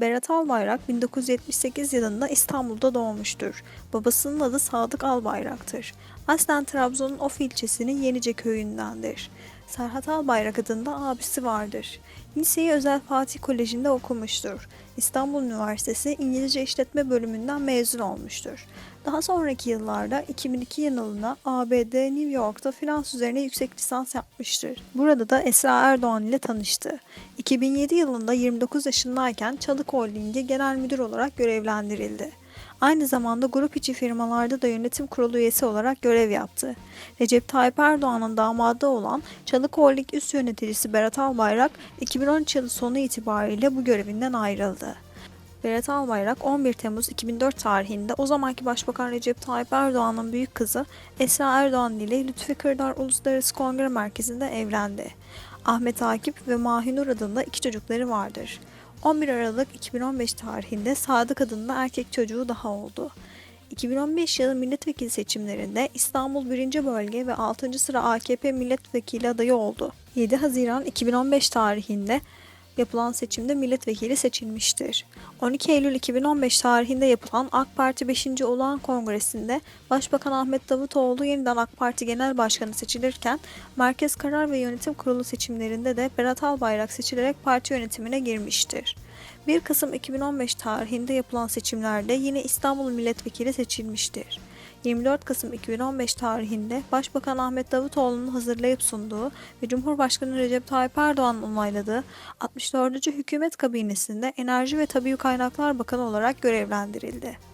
Berat Albayrak 1978 yılında İstanbul'da doğmuştur. Babasının adı Sadık Albayrak'tır. Aslen Trabzon'un Of ilçesinin Yenice köyündendir. Serhat Albayrak adında abisi vardır. Liseyi Özel Fatih Koleji'nde okumuştur. İstanbul Üniversitesi İngilizce İşletme bölümünden mezun olmuştur. Daha sonraki yıllarda 2002 yılında ABD New York'ta finans üzerine yüksek lisans yapmıştır. Burada da Esra Erdoğan ile tanıştı. 2007 yılında 29 yaşındayken Çalık Holding'e genel müdür olarak görevlendirildi. Aynı zamanda grup içi firmalarda da yönetim kurulu üyesi olarak görev yaptı. Recep Tayyip Erdoğan'ın damadı olan Çalık Holding üst yöneticisi Berat Albayrak 2013 yılı sonu itibariyle bu görevinden ayrıldı. Berat Albayrak 11 Temmuz 2004 tarihinde o zamanki Başbakan Recep Tayyip Erdoğan'ın büyük kızı Esra Erdoğan ile Lütfi Kırdar Uluslararası Kongre Merkezi'nde evlendi. Ahmet Akif ve Mahinur adında iki çocukları vardır. 11 Aralık 2015 tarihinde Sadık adında erkek çocuğu daha oldu. 2015 yılı milletvekili seçimlerinde İstanbul 1. Bölge ve 6. sıra AKP milletvekili adayı oldu. 7 Haziran 2015 tarihinde yapılan seçimde milletvekili seçilmiştir. 12 Eylül 2015 tarihinde yapılan AK Parti 5. Olağan Kongresi'nde Başbakan Ahmet Davutoğlu yeniden AK Parti Genel Başkanı seçilirken Merkez Karar ve Yönetim Kurulu seçimlerinde de Berat Albayrak seçilerek parti yönetimine girmiştir. 1 Kasım 2015 tarihinde yapılan seçimlerde yine İstanbul Milletvekili seçilmiştir. 24 Kasım 2015 tarihinde Başbakan Ahmet Davutoğlu'nun hazırlayıp sunduğu ve Cumhurbaşkanı Recep Tayyip Erdoğan'ın onayladığı 64. Hükümet Kabinesi'nde Enerji ve Tabii Kaynaklar Bakanı olarak görevlendirildi.